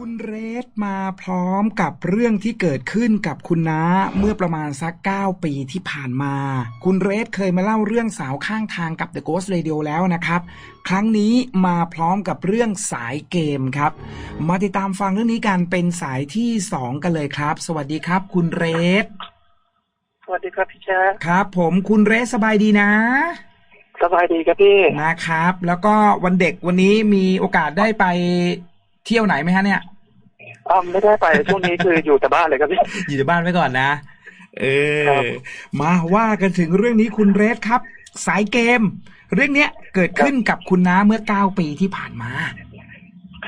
คุณเรสมาพร้อมกับเรื่องที่เกิดขึ้นกับคุณน้าเมื่อประมาณสัก 9 ปีที่ผ่านมา คุณเรสเคยมาเล่าเรื่องสาวข้างทางกับ The Ghost Radio แล้วนะครับ ครั้งนี้มาพร้อมกับเรื่องสายเกมครับ มาติดตามฟังเรื่องนี้กันเป็นสายที่ 2 กันเลยครับ สวัสดีครับ คุณเรส สวัสดีครับพี่แจ๊คครับ ผมคุณเรสสบายดีนะสบายดีครับพี่นะครับ แล้วก็วันเด็กวันนี้มีโอกาสได้ไป เที่ยวไหนไหมฮะเนี่ยอ๋อไม่ได้ไปช่วงนี้คืออยู่แต่บ้านเลยครับพี่อยู่ในบ้านไว้ก่อนนะ เอครับอมาว่ากันถึงเรื่องนี้คุณเรสครับ สายเกม เรื่องเนี้ยเกิดขึ้นกับคุณน้าเมื่อเก้าปีที่ผ่านมา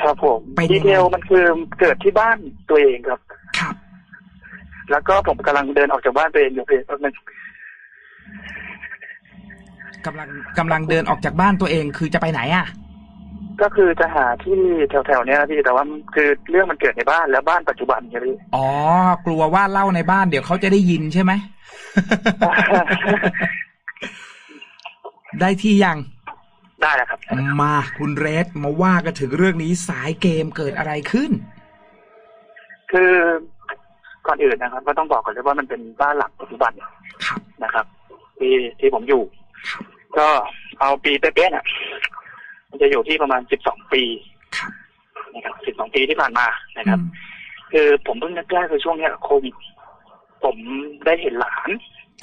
ครับผมไปยังไงดีเทลมันคือเกิดที่บ้านตัวเองครับ ครับ แล้วก็ผมกำลังเดินออกจากบ้านตัวเองอยู่พี่แป๊บนึงกำลังกำลังเดินออกจากบ้านตัวเองคือจะไปไหนอะ ก็คือจะหาที่แถวๆเนี้ยนะพี่แต่ว่าคือเรื่องมันเกิดในบ้านแล้วบ้านปัจจุบันครับพี่อ๋อกลัวว่าเล่าในบ้านเดี๋ยวเขาจะได้ยินใช่ไหม ได้ที่ยังได้แล้วครับ มาคุณเรสมาว่ากันถึงเรื่องนี้สายเกมเกิดอะไรขึ้น คือก่อนอื่นนะครับ ก็ต้องบอกก่อนเลยว่ามันเป็นบ้านหลังปัจจุบันครับนะครับ ที่ที่ผมอยู่ครับก็เอาปีเป๊ะๆเนี่ย มันจะอยู่ที่ประมาณสิบสองปีครับนะครับสิบสองปีที่ผ่านมานะครับอืมคือผมเพิ่งนึกได้คือช่วงเนี้ยโควิดผมได้เห็นหลาน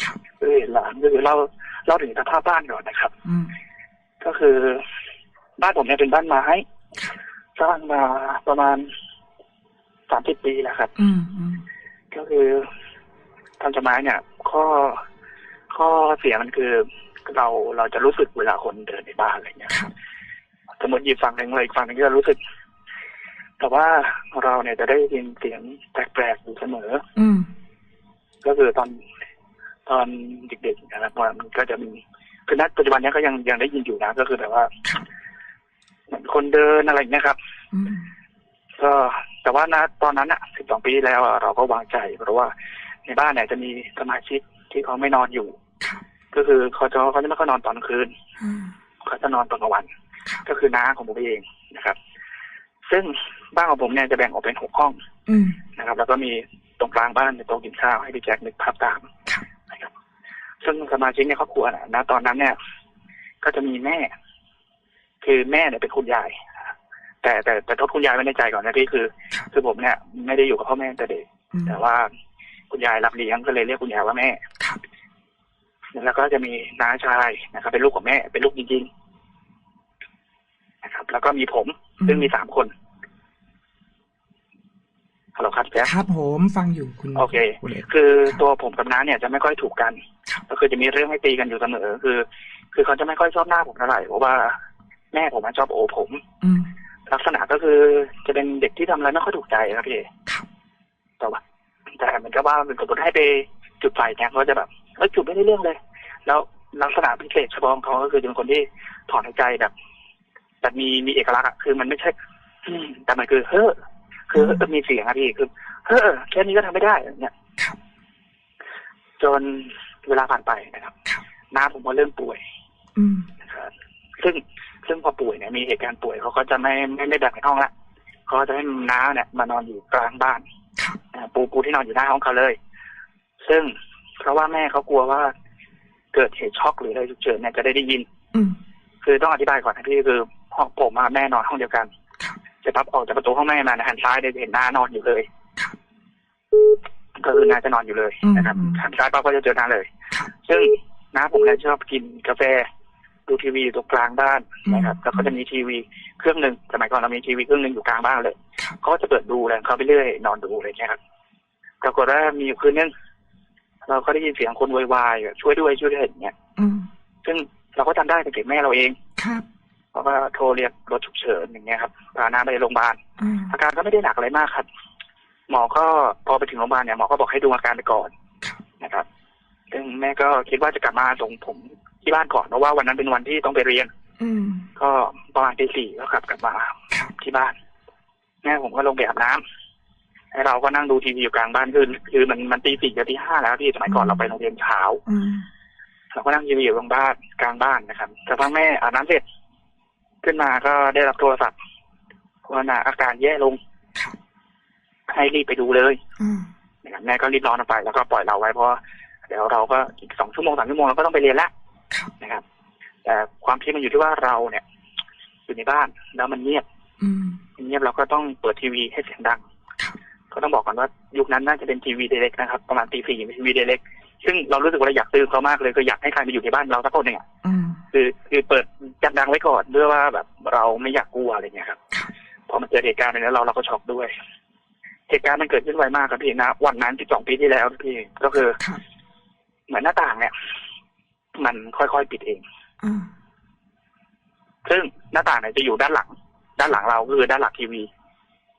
ครับคือเห็นหลานคือเล่าเล่าถึงสภาพบ้านก่อนนะครับอืมก็คือบ้านผมเนี่ยเป็นบ้านไม้สร้างมาประมาณสามสิบปีแล้วครับอืมอืมก็คือทำจากไม้เนี่ย ข้อข้อเสียมันคือเราเราจะรู้สึกเวลาคนเดินในบ้านอะไรเงี้ยครับ สมมติยีฝั่งหนึ่งเลยอีกฝั่งหนึ่งก็จะรู้สึก แต่ว่าเราเนี่ยจะได้ยินเสียงแปลกๆอยู่เสมอ อืมก็คือตอนตอนเด็กๆนะครับว่ามันก็จะมีคือณปัจจุบันเนี้ยก็ยังยังได้ยินอยู่นะ ก็คือแบบว่าครับเหมือนคนเดินอะไรอย่างเงี้ยครับอืมก็แต่ว่าณตอนนั้นอะสิบสองปีที่แล้วอะเราก็วางใจ เพราะว่าในบ้านเนี่ยจะมีสมาชิกที่เขาไม่นอนอยู่ครับก็คือเขาจะเขาจะไม่ค่อยนอนตอนกลางคืนอืมเขาจะนอนตอนกลางวันครับ ก็คือน้าของผมเองนะครับ ซึ่งบ้านของผมเนี่ยจะแบ่งออกเป็นหกห้องอืมนะครับ แล้วก็มีตรงกลางบ้านเป็นโต๊ะกินข้าวให้พี่แจ็คนึกภาพตามครับนะครับ ซึ่งสมาชิกในครอบครัวนะณตอนนั้นเนี่ย ก็จะมีแม่ คือแม่เนี่ยเป็นคุณยายแต่แต่แต่ทดคุณยายไว้ในใจก่อนนะพี่คือครับคือผมเนี่ยไม่ได้อยู่กับพ่อแม่ตั้งแต่เด็กอืมแต่ว่าคุณยายรับเลี้ยงก็เลยเรียกคุณยายว่าแม่ครับแล้วก็จะมีน้าชายนะครับ เป็นลูกของแม่เป็นลูกจริงๆนะ ครับ แล้วก็มีผม ซึ่งมีสามคนฮัลโหลครับแจ๊คครับผมฟังอยู่คุณโอเคคุณเรสคือตัวผมกับน้าเนี่ยจะไม่ค่อยถูกกันครับก็คือจะมีเรื่องให้ตีกันอยู่เสมอ คือ คือเขาจะไม่ค่อยชอบหน้าผมเท่าไหร่เพราะว่าแม่ผมอะชอบโอผมอืมลักษณะก็คือจะเป็นเด็กที่ทำอะไรไม่ค่อยถูกใจครับพี่ครับแต่ว่าแต่เหมันก็ว่าเป็นสมมติให้ไปจุดไฟเนี่ยเขาจะแบบเฮ้ยจุดไม่ได้เรื่องเลย แล้วลักษณะพิเศษเฉพาะของเขาก็คือจะเป็นคนที่ถอนหายใจแบบ แบบมีมีเอกลักษณ์อะคือมันไม่ใช่อืมแต่มันคือเฮ้อคือเฮ้อมีเสียงอะพี่คือเฮ้อแค่นี้ก็ทำไม่ได้อย่างเงี้ยครับจนเวลาผ่านไปนะครับครับน้าผมก็เริ่มป่วยอืมนะครับซึ่งซึ่งพอป่วยเนี่ยมีเหตุการณ์ป่วยเขาก็จะไม่ไม่ไม่แบ่งในห้องละเขาก็จะให้น้าเนี่ย มานอนอยู่กลางบ้านครับอ่าปูปูที่นอนอยู่หน้าห้องเขาเลย ซึ่งเพราะว่าแม่เขากลัวว่าเกิดเหตุช็อกหรืออะไรฉุกเฉินเนี่ยจะได้ได้ยินอืมคือต้องอธิบายก่อนนะพี่คือ ห้องผมมาแม่นอนห้องเดียวกันครับเสร็จปั๊บออกจากประตูห้องแม่มานะหันซ้ายได้เห็นหน้านอนอยู่เลยครับก็คือน้าจะนอนอยู่เลยอืมนะครับอืมหันซ้ายปั๊บก็จะเจอน้าเลยครับซึ่งน้าผมเนี่ยชอบกินกาแฟดูทีวีอยู่ตรงกลางบ้านนะครับอืมแล้วก็จะมีทีวีเครื่องหนึ่งสมัยก่อนเรามีทีวีเครื่องหนึ่งอยู่กลางบ้านเลยครับเขาก็จะเปิดดูแล้วเขาไปเรื่อยนอนดูอะไรเงี้ยครับปรากฏว่ามีอยู่คืนนึงเราก็ได้ยินเสียงคนโวยวายอะช่วยด้วยช่วยด้วยอย่างเงี้ยอืมซึ่งเราก็จำได้จากเด็กแม่เราเองครับ เพราะว่าโทรเรียกรถฉุกเฉินอย่างเงี้ยครับพาน้าไปโรงพยาบาลอืมอาการก็ไม่ได้หนักอะไรมากครับ หมอก็พอไปถึงโรงพยาบาลเนี่ยหมอก็บอกให้ดูอาการไปก่อนครับนะครับซึ่งแม่ก็คิดว่าจะกลับมาส่งผมที่บ้านก่อนเพราะว่าวันนั้นเป็นวันที่ต้องไปเรียน อืมก็ประมาณตีสี่ก็ขับกลับมาครับที่บ้าน แม่ผมก็ลงไปอาบน้ำให้เราก็นั่งดูทีวีอยู่กลางบ้านคือคือมันมันตีสี่กับตีห้าแล้วพี่สมัยก่อนเราไปโรงเรียนเช้าอืมเราก็นั่งทีวีอยู่กลางบ้านกลางบ้านนะครับแต่พักแม่อาบน้ำเสร็จ ขึ้นมาก็ได้รับโทรศัพท์ว่าน่ะอาการแย่ลงครับให้รีบไปดูเลยอืมนะครับแม่ก็รีบร้อนออกไป แล้วก็ปล่อยเราไว้เพราะว่าเดี๋ยวเราก็อีกสองชั่วโมงสามชั่วโมงเราก็ต้องไปเรียนแล้วครับนะครับแต่ความคิดมันอยู่ที่ว่าเราเนี่ย อยู่ในบ้านแล้วมันเงียบอืมเงียบเราก็ต้องเปิดทีวีให้เสียงดังครับก็ต้องบอกก่อนว่ายุคนั้นน่าจะเป็นทีวีเดเล็กนะครับ ประมาณตีสี่ทีวีเดเล็กซึ่งเรารู้สึกว่าเราอยากตื่นเขามากเลยคืออยากให้ใครมาอยู่ในบ้านเราสักคนหนึ่งอะอืมคือคือเปิดจั ดดังไว้ก่อนเพื่อว่าแบบเราไม่อยากกลัวอะไรเงี้ยครับครับพอมันเกิดเหตุการณ์แบบนี้เราเราก็ช็อกด้วย เหตุการณ์มันเกิดขึ้นไวมากครับพี่นะวันนั้นสิบสองปีที่แล้วพี่ก็คือครับเหมือนหน้าต่างเนี่ย มันค่อยๆปิดเองอืมซึ่งหน้าต่างเนี่ยจะอยู่ด้านหลัง ด้านหลังเราก็คือด้านหลังทีวี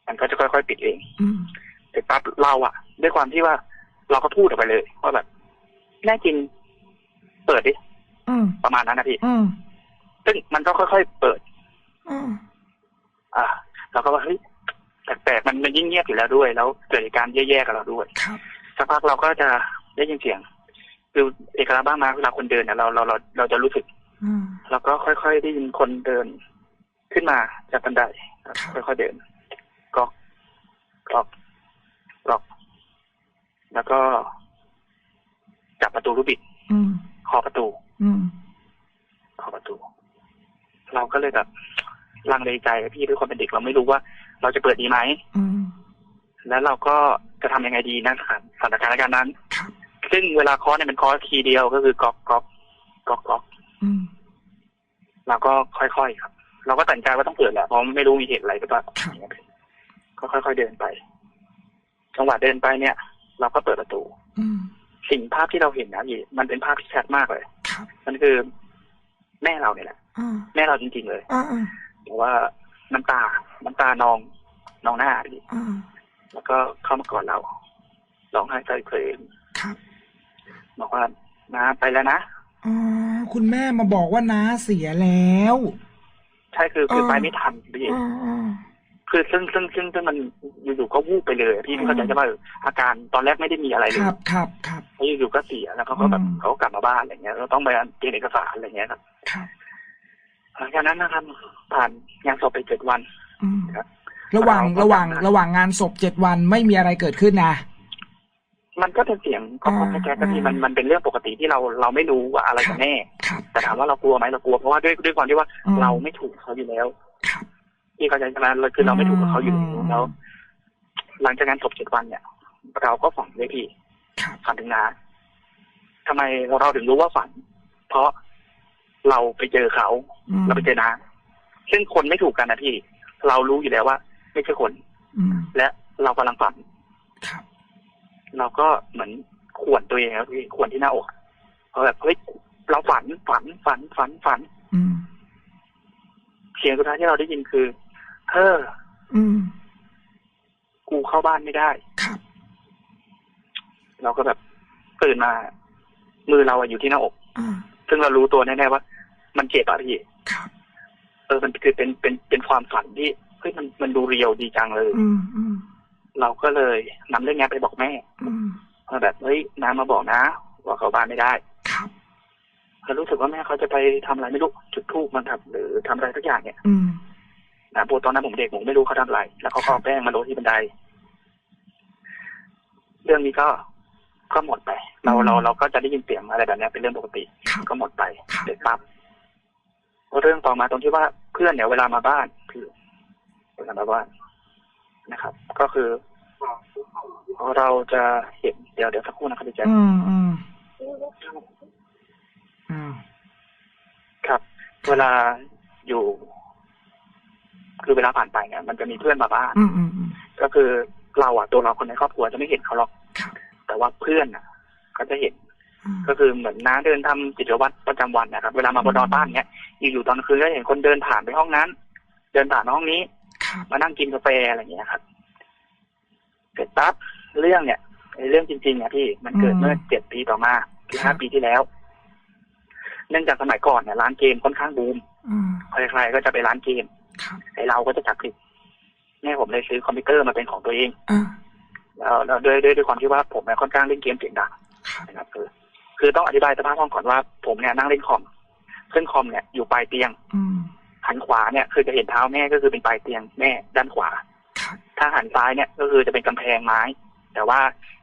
มันก็จะค่อย ๆ ปิดเองอืมเสร็จปั๊บเราอะด้วยความที่ว่าเราก็พูดออกไปเลยว่าแบบแน่จริงเปิดดิอืมประมาณนั้นนะพี่อืม ซึ่งมันก็ค่อยๆเปิดอืมอ่าเราก็ว่าเฮ้ยแปลกๆมันมันยิ่งเงียบอยู่แล้วด้วย แล้วเกิดเหตุการณ์แย่ๆกับเราด้วยครับสักพักเราก็จะได้ยินเสียงคือเอกลักษณ์บ้างมาเวลาคนเดินเนี่ยเราเราเราเราจะรู้สึกอืมแล้วก็ค่อยๆได้ยินคนเดิน ขึ้นมาจากบันไดครับครับค่อยๆเดินกรอกกรอกกรอก แล้วก็จับประตูรูบิดอืมเคาะประตูอืมเคาะประตู เราก็เลยแบบลังเลใจอะพี่ด้วยความเป็นเด็กเราไม่รู้ว่า เราจะเปิดดีไหมอืมแล้วเราก็จะทำยังไงดีนะสถานการณ์การณ์นั้นครับซึ่งเวลาเคาะเนี่ยเป็นเคาะทีเดียวก็คือกรอกกรอกกรอกกรอกอืมเราก็ค่อยๆครับ เราก็ตัดสินใจว่าต้องเปิดแหละเพราะไม่รู้มีเหตุอะไรหรือเปล่าครับก็ค่อยๆเดินไป จังหวะเดินไปเนี่ย เราก็เปิดประตูอืมสิ่งภาพที่เราเห็นนะพี่มันเป็นภาพที่ชัดมากเลยครับมันคือ แม่เราเนี่ยแหละอ่าแม่เราจริง ๆ เลยอ่าอ่าแต่ว่าน้ำตา น้ำตานองนองหน้าพี่อ่าแล้วก็เข้ามากอดเราร้องไห้ใจเพลงครับบอกว่านะไปแล้วนะอ๋อคุณแม่มาบอกว่าน้าเสียแล้ว ใช่คือคือเออไปไม่ทันพี่อ่าอ่า คือซึ่งซึ่งซึ่งซึ่งมันอยู่ๆก็วูบไปเลยพี่อืมเข้าใจใช่ไหมอาการตอนแรกไม่ได้มีอะไรเลคยรับครับครับแล้วอยู่ๆก็เสียแล้วเขาก็แบบอืมเขาก็กลับมาบ้านอะไรเงี้ยเราต้องไปเตรียมเอกสารอะไรเงี้ยครับครับหลังจากนั้นนะครับผ่านงานศพไปเจ็ดวันอืมครับระหว่างเราก็ระหว่างจำได้ระหว่างงานศพเจ็ดวันไม่มีอะไรเกิดขึ้นนะมันก็เป็นเสียงก็อ่าแค่กันที่อ่ามัมันมันเป็นเรื่องปกติที่เราเราไม่รู้ว่าอะไรกันแน่ครับแต่ถามว่าเรากลัวไหมเรากลัวเพราะว่าด้วยด้วยความที่ว่าอืมเราไม่ถูกเขาอยู่แล้ว ครับที่เข้าใจใช่ไหมเราคือเราไม่ถูกกับเขาอยู่แล้วอืมแล้วหลังจากงานศพเจ็ดวันเนี่ย เราก็ฝันเลยพี่ครับฝันถึงน้าทำไมเราถึงรู้ว่าฝัน เพราะเราไปเจอเขาอืมเราไปเจอน้าซึ่งคนไม่ถูกกันนะพี่ เรารู้อยู่แล้วว่า ไม่ใช่คนอืมและเรากำลังฝันครับเราก็เหมือนขวนตัวเองครับพี่ขวนที่หน้าอกเพราะแบบเฮ้ยเราฝันฝันฝันฝันฝันอืมเสียงสุดท้ายที่เราได้ยินคือ เฮ้ออืม กูเข้าบ้านไม่ได้ครับ เราก็แบบตื่นมา มือเราอะอยู่ที่หน้าอกอ่าซึ่งเรารู้ตัวแน่ๆว่า มันเจ็บอะพี่ครับเออมันคือเป็นเป็นเป็นความฝันที่เฮ้ยมันมันดูเรียวดีจังเลยอืมอืมเราก็เลยนำเรื่องนี้ไปบอกแม่อืมว่าแบบเฮ้ยน้ามาบอกนะว่าเขาบ้านไม่ได้ครับเรารู้สึกว่าแม่เขาจะไปทำอะไรไม่รู้จุดธูปมันครับหรือทำอะไรสักอย่างเนี่ย อืม นะโบตอนนั้นผมเด็กผมไม่รู้เขาทำอะไร แล้วเขาก็เอาแป้งมาโรยที่บันได เรื่องนี้ก็ก็หมดไป เราอืมเราเราก็จะได้ยินเสียงอะไรแบบนี้เป็นเรื่องปกติครับก็หมดไปครับเสร็จปั๊บเรื่องต่อมาตรงที่ว่าเพื่อนเนี่ยเวลามาบ้านคือเวลามาบ้านนะครับ ก็คือ เราจะเห็นเดี๋ยวเดี๋ยวสักครู่นะครับพี่แจ๊คอืมอืมอ้าวครับ เวลาอยู่ คือเวลาผ่านไปเนี่ยมันจะมีเพื่อนมาบ้านอืมอืมอืมก็คือเราอะตัวเราคนในครอบครัวจะไม่เห็นเขาหรอกครับแต่ว่าเพื่อนอะเขาจะเห็นอืมก็คือเหมือนน้าเดินทำกิจวัตรประจำวันนะครับ เวลามาบนนอนบ้านเนี้ยอยู่ๆตอนกลางคืนก็เห็นคนเดินผ่านไปห้องนั้น เดินผ่านห้องนี้ครับมานั่งกินกาแฟอะไรอย่างเงี้ยครับเสร็จปั๊บเรื่องเนี่ยไอ้เรื่องจริงๆเนี่ยพี่มันเกิดเมื่อเจ็ดปีต่อมาคือห้าปีที่แล้ว เนื่องจากสมัยก่อนเนี่ยร้านเกมค่อนข้างบูมอืมใครๆก็จะไปร้านเกมครับ ไอ้เราก็จะจับผิดแม่ผมเลยซื้อคอมพิวเตอร์มาเป็นของตัวเองอ่าแล้วแล้วด้วยด้วยด้วยความที่ว่าผมเนี่ยค่อนข้างเล่นเกมเสียงดังครับนะครับคือ คือต้องอธิบายสภาพห้องก่อนว่า ผมเนี่ยนั่งเล่นคอมซึ่งคอมเนี่ยอยู่ปลายเตียงอืมหันขวาเนี่ยคือจะเห็นเท้าแม่ก็คือเป็นปลายเตียงแม่ด้านขวาครับถ้าหันซ้ายเนี่ยก็คือจะเป็นกำแพงไม้ แต่ว่า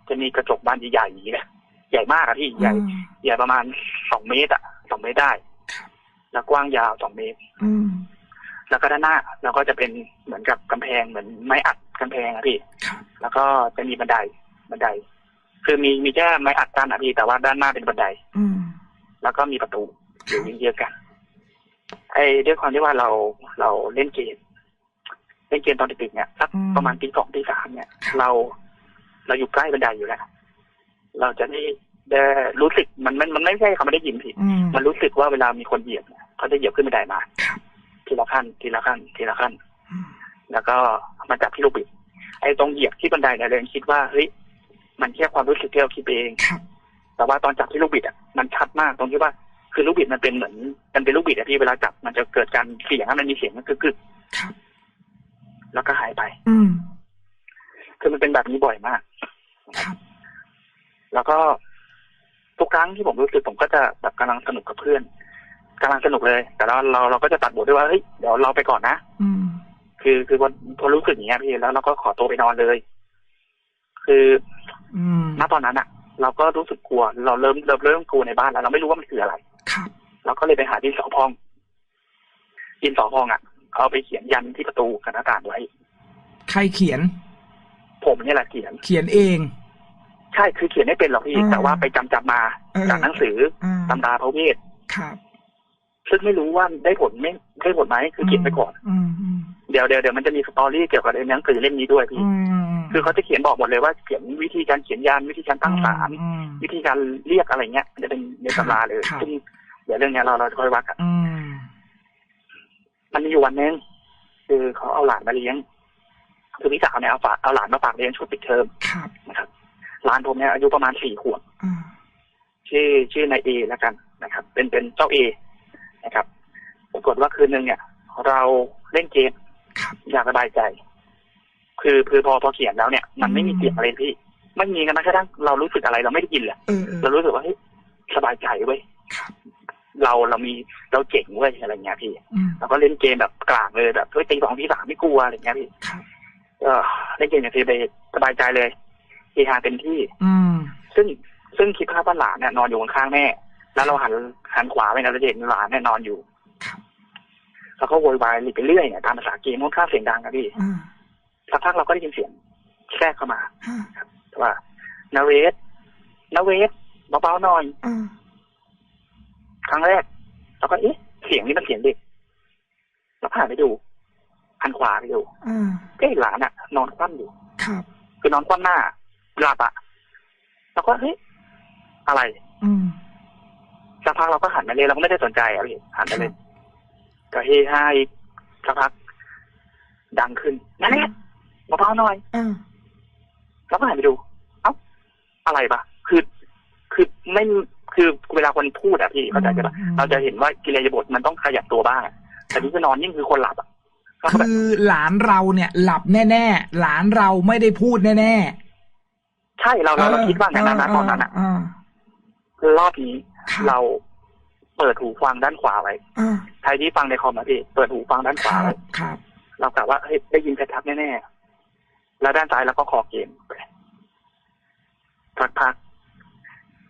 จะมีกระจกบานใหญ่ๆอย่างนี้เลยใหญ่มากอะพี่ใหญ่อืมใหญ่ประมาณสองเมตรอะสองเมตรได้ครับแล้วกว้างยาวสองเมตรอืม แล้วก็ด้านหน้าเราก็จะเป็นเหมือนกับกำแพงเหมือนไม้อัดกำแพงอะพี่ครับแล้วก็จะมีบันไดบันได คือมีมีแค่ไม้อัดกั้นอะพี่แต่ว่าด้านหน้าเป็นบันได อืมแล้วก็มีประตูอยู่เยื้องๆกัน ไอ้ด้วยความที่ว่าเราเราเล่นเกมเล่นเกมตอนดึกๆเนี่ยสักอืมประมาณตีสองตีสามเนี่ย เราเราอยู่ใกล้บันไดอยู่แล้ว เราจะได้ได้รู้สึกมันมันมันไม่ใช่เขาไม่ได้ยินผิดอืมมันรู้สึกว่าเวลามีคนเหยียบเนี่ยเขาจะเหยียบขึ้นบันไดมาครับ ทีละขั้น ทีละขั้น ทีละขั้นอืมแล้วก็มาจับที่ลูกบิด ไอ้ตรงเหยียบที่บันไดเนี่ยเลยคิดว่าเฮ้ยมันแค่ความรู้สึกที่เราคิดเองครับแต่ว่าตอนจับที่ลูกบิดอะมันชัดมากตรงที่ว่าคือลูกบิดมันเป็นเหมือนมันเป็นลูกบิดอะที่เวลาจับมันจะเกิดการเสียงอะมันมีเสียงมันกึกกึกครับๆแล้วก็หายไป อืมคือมันเป็นแบบนี้บ่อยมากครับแล้วก็ทุกครั้งที่ผมรู้สึกผมก็จะแบบกำลังสนุกกับเพื่อน กำลังสนุกเลย แต่เราเราเราก็จะตัดบทด้วยว่าเฮ้ยเดี๋ยวเราไปก่อนนะอืม คือคือพอพอรู้สึกอย่างเงี้ยพี่แล้วเราก็ขอตัวไปนอนเลย คืออืมณตอนนั้นอะเราก็รู้สึกกลัว เราเริ่มเริ่มเริ่มกลัวในบ้านแล้วเราไม่รู้ว่ามันคืออะไรครับเราก็เลยไปหาดินสอพอง ดินสอพองอะเอาไปเขียนยันที่ประตูกับหน้าต่างไว้ ใครเขียน ผมเนี่ยแหละเขียน เขียนเอง ใช่คือเขียนไม่เป็นหรอกพี่อืมแต่ว่าไปจำจำมาเออจากหนังสืออ่าตำราพระเวทครับ ซึ่งไม่รู้ว่าได้ผลไม่ได้ผลไหมคือเขียนไปก่อนอืมอืมเดี๋ยวเดี๋ยวเดี๋ยวมันจะมีสตอรี่เกี่ยวกับหนังสือเล่มนี้ด้วยพี่อืมคือเขาจะเขียนบอกหมดเลยว่าเขียนวิธีการเขียนยันวิธีการตั้งศาลอืมวิธีการเรียกอะไรเงี้ยมันจะเป็นในตำราเลยครับซึ่งเดี๋ยวเรื่องเนี้ยเราเราจะค่อยว่ากันอืมมันมีอยู่วันหนึงคือเขาเอาหลานมาเลี้ยงคือพี่สาวเนี่ยเอาฝากเอาหลานมาฝากเลี้ยงช่วงปิดเทอมครับนะครับหลานผมเนี่ยอายุประมาณสี่ขวบอ่าชื่อชื่อนายเอแล้วกันนะครับ เป็นเป็นเจ้าเอ นะครับปรากฏว่าคืนนึงเนี่ย เราเล่นเกมครับอยากสบายใจ คือคือพอพอเขียนแล้วเนี่ย มันไม่มีอืมเสียงอะไรพี่ไม่มีกันนะแค่ทั้งเรารู้สึกอะไรเราไม่ได้ยินเลยเออเออเรารู้สึกว่าเฮ้ยสบายใจเว้ยครับเราเรามีเราเจ๋งเว้ยอะไรเงี้ยพี่อืมเราก็เล่นเกมแบบกลางเลยแบบเฮ้ยตีสองตีสามไม่กลัวอะไรเงี้ยพี่ครับเออเล่นเกมอย่างทีไปสบายใจเลยเฮฮาเต็มที่ อืมซึ่งซึ่งคิดภาพว่าหลานเนี่ยนอนอยู่ข้างๆแม่ แล้วเราหันหันขวาไปนะเราจะเห็นหลานเนี่ยนอนอยู่ครับแล้วก็โวยวายหลีกไปเรื่อยเนี่ยตามภาษาเกมค่อนข้างเสียงดังครับพี่อ่าสักพักเราก็ได้ยินเสียงแทรกเข้ามาอ่าว่านาเวสนาเวสเบาๆหน่อยอ่าครั้งแรกเราก็เอ๊ะเสียงนี้มันเสียงเด็กเราผ่านไปดูหันขวาไปดูอ่าก็เห็นหลานอะนอนคว่ำอยู่ครับคือนอนคว่ำหน้าหลับอะเราก็เฮ้ยอะไร อืม สักพักเราก็หันมาเลยเราก็ไม่ได้สนใจอะพี่หันไปเลยก็เฮฮาอีกสักพัก ดังขึ้นนั่นแหละเบาๆหน่อยอ่าเราก็หันไปดู เอ้าอะไรปะคือคือไม่คือเวลาคนพูดอะพี่เข้าใจใช่ปะเราจะเห็นว่ากิริยาบทมันต้องขยับตัวบ้างอะแต่นี่คือนอนนิ่งคือคนหลับอะก็แบบคือหลานเราเนี่ย หลับแน่ๆหลานเราไม่ได้พูดแน่ใช่เราๆเราเราคิดว่างั้นนะนะตอนนั้นอะอ่ารอบนี้ครับ เราเปิดหูฟังด้านขวาไว้อ่าใครที่ฟังในคอมอะพี่เปิดหูฟังด้านขควารัไว้บครับเรากะว่าเฮ้ยได้ยินชัดๆแน่ๆแล้วด้านซ้ายเราก็คอเกมไปสักพัก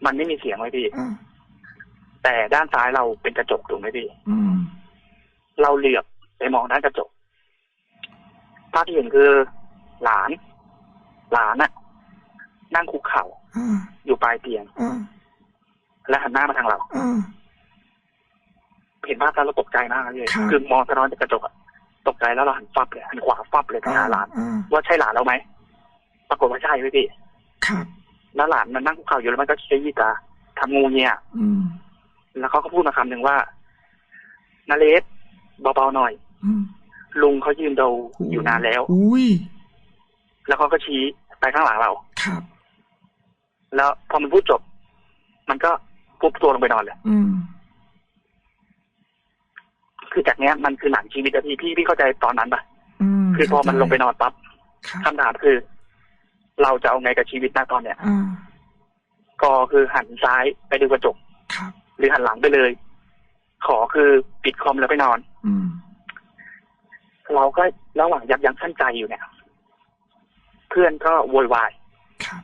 มันไม่มีเสียงไว้พี่อ่าแต่ด้านซ้ายเราเป็นกระจกถูกไหมพี่อืมเราเหลือบไปมองด้านกระจกภาพที่เห็นคือหลาน หลานน่ะนั่งคุกเข่าอ่าอยู่ปลายเตียงอ่า และหันหน้ามาทางเราอ่าเห็นภาพแล้วเราตกใจมากเลยครับคือมองสะท้อนจากกระจกอะตกใจแล้วเราหันฟับเลยหันขวาฟับเลยไปหาหลานอ่าว่าใช่หลานเราไหมปรากฏว่าใช่ไหมพี่ครับแล้วหลานมันนั่งคุกเข่าอยู่แล้วมันก็ชี้ยี่ตาทำงูเงี้ยอืมแล้วเขาก็พูดมาคำหนึ่งว่านาเลสเบาๆหน่อยอืมลุงเขายืนดูอยู่นานแล้ว อุ้ย แล้วเขาก็ชี้ไปข้างหลังเรา ครับ แล้วพอมันพูดจบ มันก็ ฟุบตัวลงไปนอนเลยอืมคือจากเนี้ยมันคือหนังชีวิตอะพี่พี่พี่เข้าใจตอนนั้นปะอืมคือพอมันลงไปนอนปั๊บครับคำถามคือ เราจะเอาไงกับชีวิตนะตอนเนี้ยอ่าก็คือหันซ้ายไปดูกระจกครับหรือหันหลังไปเลย ขอคือปิดคอมแล้วไปนอนอืมเราก็ระหว่างยับยั้งชั่นใจอยู่เนี่ย เพื่อนก็โวยวายครับ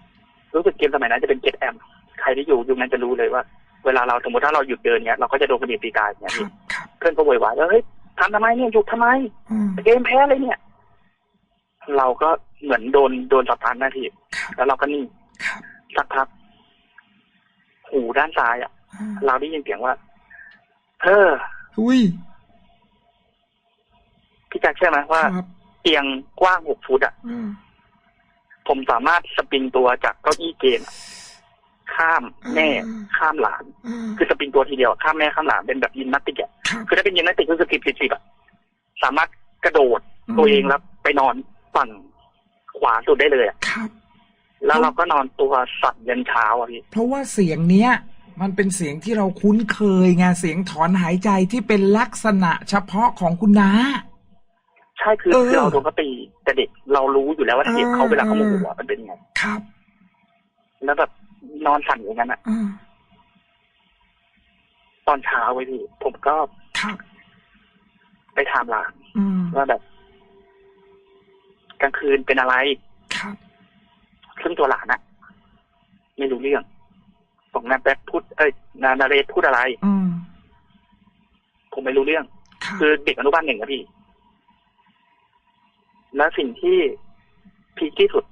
รู้สึกเกมสมัยนั้นจะเป็นเจ็ดแอมใครที่อยู่ยุคนั้นจะรู้เลยว่า เวลาเราสมมติถ้าเราหยุดเดินเนี้ยเราก็จะโดนกระเบียดตีกายอย่างเงี้ยคพี่รับครับเพื่อนก็โวยวายว่าเฮ้ยทำทำไมเนี่ยหยุดทำไมอืมเกมแพ้เลยเนี่ย เราก็เหมือนโดนโดนสตันนะพี่ครับแล้วเราก็นิ่งครับสักพักหูด้านซ้ายอะอ่าเราได้ยินเสียงว่าเฮ้ออุ้ยพี่แจ็คเชื่อไหมว่าครับเตียงกว้างหกฟุตอะอืมผมสามารถสปริงตัวจากเก้าอี้เกมอะ ข้ามแม่อืมข้ามหลานอืมคือสปริงตัวทีเดียวข้ามแม่ข้ามหลานเป็นแบบยิมนาสติกอะครับคือถ้าเป็นยิมนาสติกคือสกิปสิบสิบอะสามารถกระโดดตัวเองแล้วไปนอนฝั่งขวาสุดได้เลยอะครับแล้วเราก็นอนตัวสั่นยันเช้าอะพี่เพราะว่าเสียงเนี้ย มันเป็นเสียงที่เราคุ้นเคยไงเสียงถอนหายใจที่เป็นลักษณะเฉพาะของคุณน้าใช่คือเออคือเราโดนเขาตีแต่เด็กเรารู้อยู่แล้วว่าเสียงเขาเออเวลาเขาโมโหอะมันเป็นยังไงครับ แล้วแบบ นอนสั่นอย่างนั้นอะอ่าตอนเช้าไว้พี่ผมก็ครับไปถามหลานอืมว่าแบบ กลางคืนเป็นอะไรครับซึ่งตัวหลานอะไม่รู้เรื่องผมนาแป๊บพูดเอ้ยนานาเรศพูดอะไรอืมผมไม่รู้เรื่องครับคือเด็กอนุบาลหนึ่งอะพี่ แล้วสิ่งที่พีคที่สุด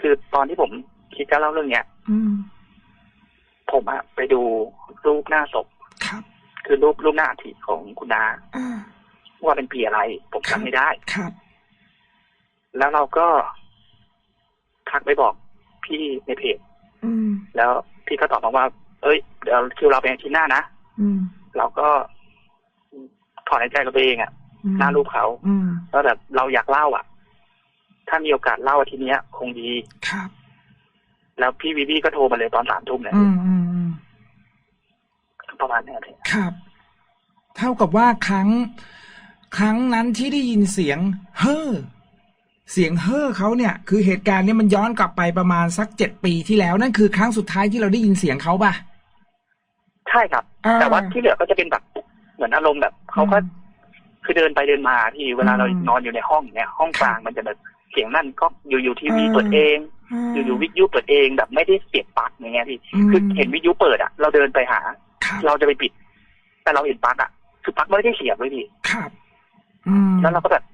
คือตอนที่ผมคิดจะเล่าเรื่องเนี้ยอืม ผมอะไปดูรูปหน้าศพครับ คือรูปรูปหน้าอัฐิของคุณน้าอ่าว่าเป็นปีอะไร ผมจำไม่ได้ครับ แล้วเราก็ทักไปบอกพี่ในเพจอืมแล้วพี่ก็ตอบมาว่า เอ้ย เดี๋ยวคิวเราเป็นอาทิตย์หน้านะอืมเราก็ถอนหายใจกับตัวเองอะอืมหน้ารูปเขาอืมแล้วแบบเราอยากเล่าอะ ถ้ามีโอกาสเล่าอาทีเนี้ยคงดีครับ แล้วพี่วิวีก็โทรมาเลยตอนสามทุ่มเนี่ยอืมอืมอืมประมาณเนี้ยพี่ครับ เท่ากับว่าครั้ง ครั้งนั้นที่ได้ยินเสียง เฮ้อเสียงเฮ้อเขาเนี่ย คือเหตุการณ์เนี้มันย้อนกลับไปประมาณสักเจ็ดปีที่แล้วนั่นคือครั้งสุดท้ายที่เราได้ยินเสียงเขาป่ะใช่ครับอ่าแต่ว่าที่เหลือก็จะเป็นแบบเหมือนอารมณ์แบบเขาก็อืมคือเดินไปเดินมาที่เวลาเราอืมนอนอยู่ในห้องเนี่ย ห้องกลางมันจะแบบเสียงนั่นก็อยู่ๆทีวีอ่าเปิดเองา อยู่ๆวิทยุเปิดเองแบบไม่ได้เสียบปลั๊กอย่างเงี้ยพี่อืมคือเห็นวิทยุเปิดอะเราเดินไปหาครับเราจะไปปิด แต่เราเห็นปลั๊กอะคือปลั๊กไม่ได้เสียบเลยพี่ครับอืมแล้วเราก็แบบ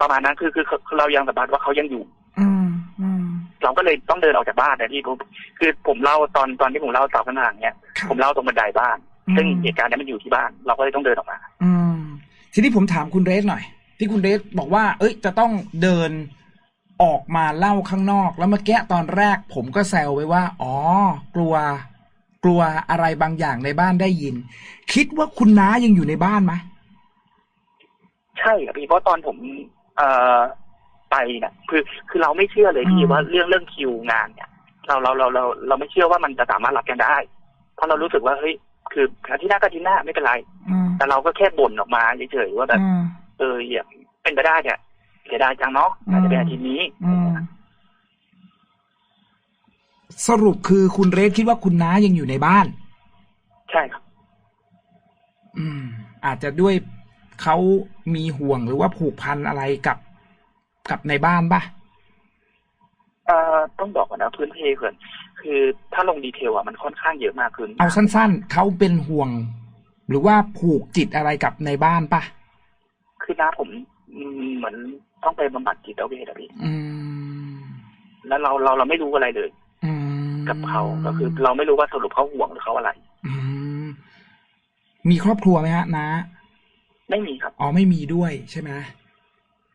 ประมาณนั้นคือคือคือเรายังสัมผัสว่าเขายังอยู่ อืมอืมเราก็เลยต้องเดินออกจากบ้านนะพี่ผมคือผมเล่าตอนตอนที่ผมเล่าสาวข้างหลังเนี่ยครับผมเล่าตรงบันไดบ้านอืมซึ่งเหตุการณ์เนี้มันอยู่ที่บ้าน เราก็เลยต้องเดินออกมา อืมทีนี้ผมถามคุณเรสหน่อย ที่คุณเรสบอกว่า เอ้ย จะต้องเดิน ออกมาเล่าข้างนอก แล้วเมื่อกี้ตอนแรกผมก็แซวไว้ว่า อ๋อ กลัว กลัวอะไรบางอย่างในบ้านได้ยิน คิดว่าคุณน้ายังอยู่ในบ้านไหมใช่ครับพี่เพราะตอนผม เอ่อไปเนี่ยคือคือเราไม่เชื่อเลยพี่อืมว่าเรื่องเรื่องคิวงานเนี่ย เราเราเราเราเราไม่เชื่อว่ามันจะสามารถรับกันได้ เพราะเรารู้สึกว่าเฮ้ยคืออาทิตย์หน้าก็อาทิตย์หน้าไม่เป็นไรอืมแต่เราก็แค่บ่นออกมาเฉยๆว่าแบบอืมเอออย่างเป็นไปได้เนี่ย เสียดายจังเนาะอาจจะเป็นอาทิตย์นี้อืมสรุปคือคุณเรสคิดว่าคุณน้ายังอยู่ในบ้าน ใช่ครับ อืม อาจจะด้วยเขามีห่วงหรือว่าผูกพันอะไรกับกับในบ้านป่ะเอ่อต้องบอกก่อนนะพื้นเพเกินคือถ้าลงดีเทลอะมันค่อนข้างเยอะมากขึ้นเอาสั้น ๆเขาเป็นห่วง หรือว่าผูกจิตอะไรกับในบ้านป่ะคือน้าผมอืมเหมือน ต้องไปบำบัดจิตเวชอะพี่อืมแล้วเราเราเราไม่รู้อะไรเลยอืมกับเขาก็คือ เราไม่รู้ว่าสรุปเขาห่วงหรือเขาอะไรอืมมีครอบครัวไหมฮะนะไม่มีครับอ๋อไม่มีด้วยใช่ไหม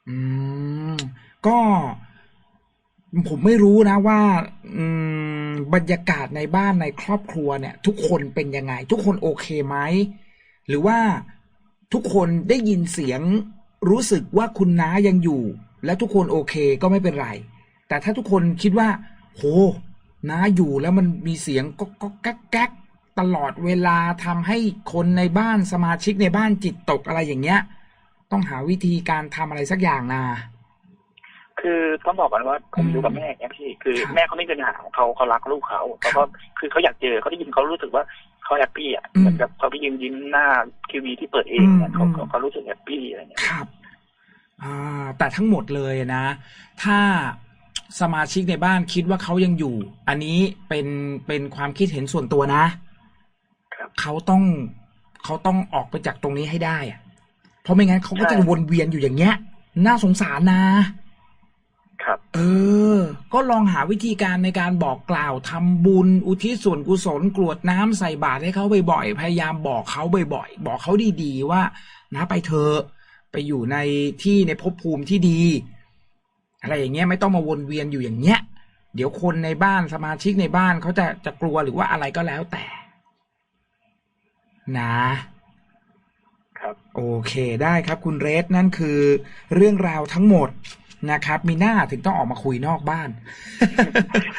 อืมก็ผมไม่รู้นะว่า อืม บรรยากาศในบ้านในครอบครัวเนี่ย ทุกคนเป็นยังไง ทุกคนโอเคไหมหรือว่าทุกคนได้ยินเสียง รู้สึกว่าคุณน้ายังอยู่ และทุกคนโอเคก็ไม่เป็นไร แต่ถ้าทุกคนคิดว่า โหน้าอยู่แล้วมันมีเสียงก็ก็แก๊กแก๊กตลอดเวลาทำให้คนในบ้านสมาชิกในบ้านจิตตกอะไรอย่างเงี้ย ต้องหาวิธีการทำอะไรสักอย่างนะคือต้องบอกก่อนว่าผมอืมอยู่กับแม่เนี่ยพี่คือแม่เขาไม่มีปัญหาของเขาเขารักลูกเขาเขาก็คือเขาอยากเจอเขาได้ยินเขารู้สึกว่า เขาแฮปปี้อะอืมเหมือนกับเขาไปยืนยิ้มหน้าทีวีที่เปิดเองเนี่ยอืมเขาอืมเขาเขารู้สึกแฮปปี้อะไรเงี้ยครับอ่าแต่ทั้งหมดเลยนะ ถ้าสมาชิกในบ้านคิดว่าเขายังอยู่ อันนี้เป็นเป็นความคิดเห็นส่วนตัวนะครับเขาต้องเขาต้องออกไปจากตรงนี้ให้ได้อะเพราะไม่งั้นเขาก็จะวนเวียนอยู่อย่างเงี้ย น่าสงสารนะครับเออก็ลองหาวิธีการในการบอกกล่าวทำบุญ อุทิศส่วนกุศลกรวดน้ำใส่บาตรให้เขาบ่อยๆพยายามบอกเขาบ่อยๆ บอกเขาดีๆว่า นะไปเถอะไปอยู่ในที่ในภพภูมิที่ดี อะไรอย่างเงี้ยไม่ต้องมาวนเวียนอยู่อย่างเงี้ย เดี๋ยวคนในบ้านสมาชิกในบ้านเขาจะจะกลัวหรือว่าอะไรก็แล้วแต่ นะครับโอเคได้ครับคุณเรสนั่นคือเรื่องราวทั้งหมด นะครับ มีหน้าถึงต้องออกมาคุยนอกบ้าน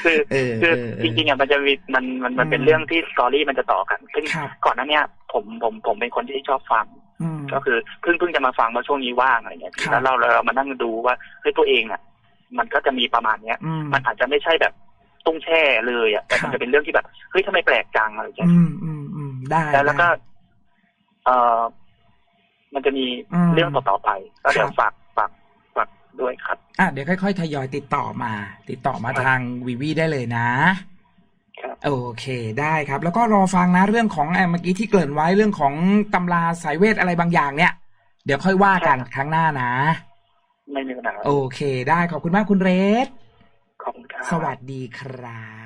คือเออคือเออเออจริงๆอะมันจะมีมันมันมันเป็นอืมเรื่องที่สตอรี่มันจะต่อกันซึ่งครับก่อนหน้าเนี้ยผมผมผมเป็นคนที่ชอบฟังอืมก็คือเพิ่งเพิ่งจะมาฟังมาช่วงนี้ว่างอะไรเงี้ยครับแล้วเราเรามานั่งดูว่าเฮ้ยตัวเองอะ มันก็จะมีประมาณเนี้ยอืมมันอาจจะไม่ใช่แบบตุ้งแช่เลยอะแต่ครัมับนจะเป็นเรื่องที่แบบเฮ้ยทำไมแปลกจังอะไรเงี้ยอืมอืมอืมได้แล้วแล้วก็ได้เออมันจะมีอืมเรื่องต่อๆไป ก็เดี๋ยวครับฝากฝากฝาก ด้วยครับ อะเดี๋ยวค่อย ๆ ทยอยติดต่อมา ติดต่อมาครับทางวีวีได้เลยนะครับโอเคได้ครับ แล้วก็รอฟังนะเรื่องของแอมเมื่อกี้ที่เกริ่นไว้เรื่องของตำราสายเวทอะไรบางอย่างเนี่ย เดี๋ยวค่อยว่ากันครั้งหน้านะไม่มีปัญหาโอเค ได้ขอบคุณมากคุณเรสขอบคุณครับสวัสดีครับ